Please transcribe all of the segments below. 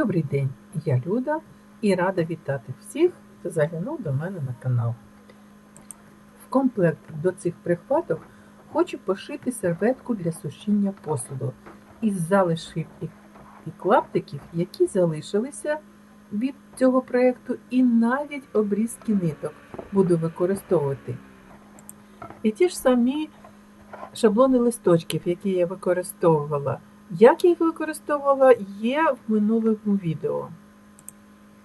Добрий день, я Люда і рада вітати всіх, хто заглянув до мене на канал. В комплект до цих прихваток хочу пошити серветку для сушіння посуду із залишків і клаптиків, які залишилися від цього проєкту, і навіть обрізки ниток буду використовувати. І ті ж самі шаблони листочків, які я використовувала. Як я їх використовувала, є в минулому відео.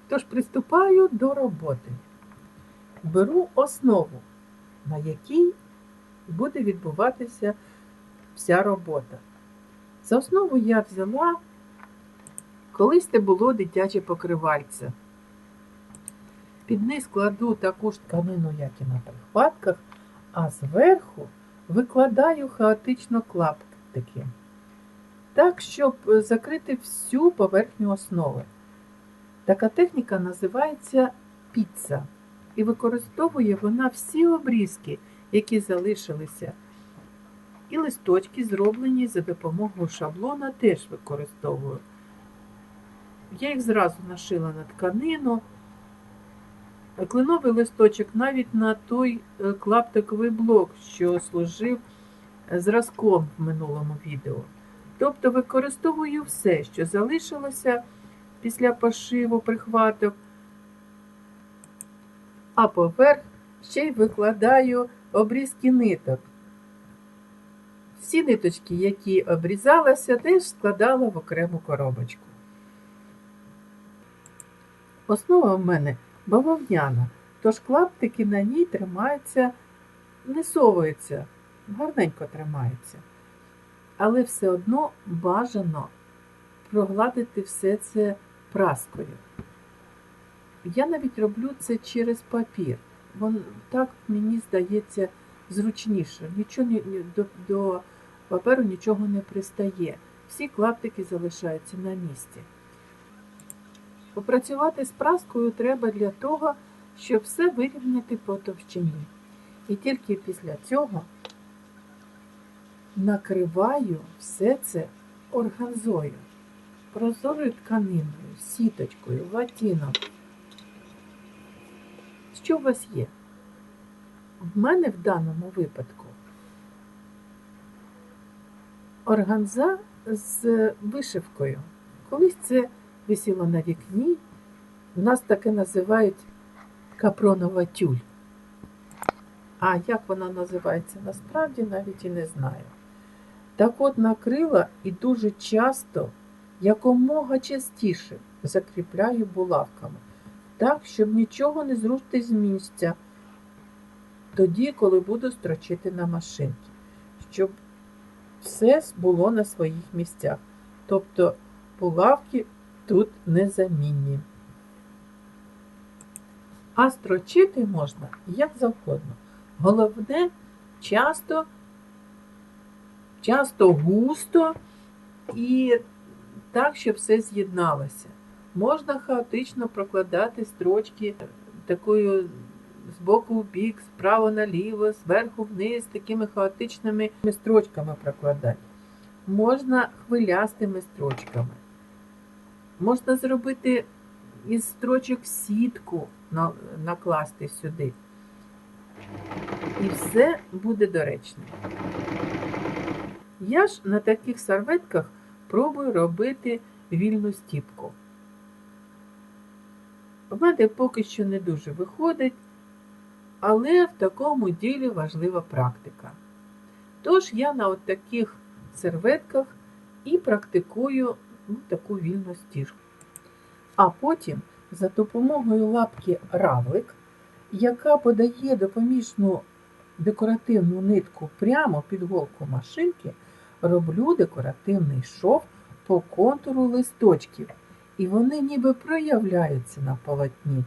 Тож приступаю до роботи. Беру основу, на якій буде відбуватися вся робота. За основу я взяла колись це було дитяче покривальце. Під низ кладу таку ж тканину, як і на прихватках, а зверху викладаю хаотично клаптики так, щоб закрити всю поверхню основи. Така техніка називається піца. І використовує вона всі обрізки, які залишилися. І листочки, зроблені за допомогою шаблона, теж використовую. Я їх зразу нашила на тканину. Клиновий листочок навіть на той е, клаптиковий блок, що служив е, зразком в минулому відео. Тобто використовую все, що залишилося після пошиву прихваток, а поверх ще й викладаю обрізки ниток. Всі ниточки, які обрізалися, теж складала в окрему коробочку. Основа в мене бавовняна, тож клаптики на ній тримаються, не совуються, гарненько тримаються але все одно бажано прогладити все це праскою. Я навіть роблю це через папір. Вон так мені здається зручніше. Нічого до, до паперу нічого не пристає. Всі клаптики залишаються на місці. Попрацювати з праскою треба для того, щоб все вирівняти по товщині. І тільки після цього накриваю все це органзою, прозорою тканиною, сіточкою, ватіном. Що у вас є? В мене в даному випадку органза з вишивкою. Колись це висіло на вікні. У нас таке називають капронова тюль. А як вона називається насправді навіть і не знаю. Так от накрила і дуже часто, якомога частіше закріпляю булавками, так, щоб нічого не зрушити з місця, тоді, коли буду строчити на машинки, щоб все було на своїх місцях. Тобто булавки тут незамінні. А строчити можна як завгодно. Головне, часто часто густо і так, щоб все з'єдналося. Можна хаотично прокладати строчки такою з боку в бік, справа наліво, зверху вниз, такими хаотичними строчками прокладати. Можна хвилястими строчками. Можна зробити із строчок сітку накласти сюди. І все буде доречно. Я ж на таких серветках пробую робити вільну стіпку. В мене поки що не дуже виходить, але в такому ділі важлива практика. Тож я на таких серветках і практикую ну, таку вільну стіжку. А потім за допомогою лапки равлик, яка подає допоміжну декоративну нитку прямо під голку машинки, роблю декоративний шов по контуру листочків, і вони ніби проявляються на полотні.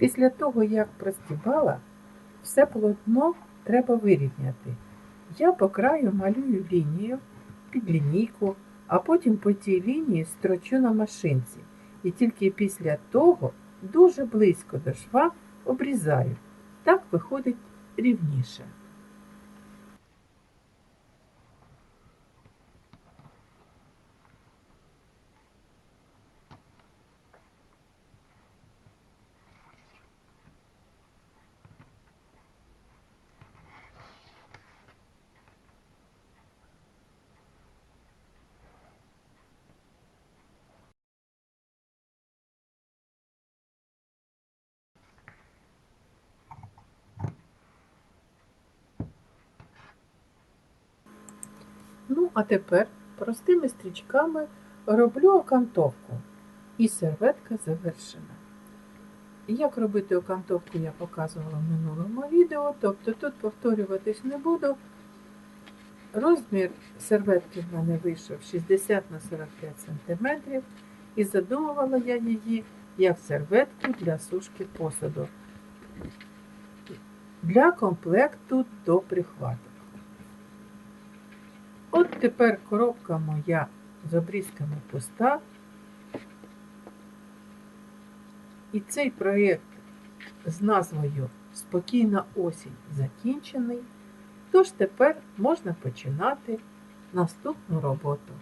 Після того, як простібала, все полотно треба вирівняти. Я по краю малюю лінію під лінійку, а потім по тій лінії строчу на машинці. І тільки після того дуже близько до шва обрізаю. Так виходить рівніше. Ну, а тепер простими стрічками роблю окантовку. І серветка завершена. Як робити окантовку, я показувала в минулому відео, тобто тут повторюватись не буду. Розмір серветки в мене вийшов 60 на 45 см, і задумувала я її як серветку для сушки посуду для комплекту до прихваток. От тепер коробка моя з обрізками пуста. І цей проєкт з назвою Спокійна осінь закінчений. Тож тепер можна починати наступну роботу.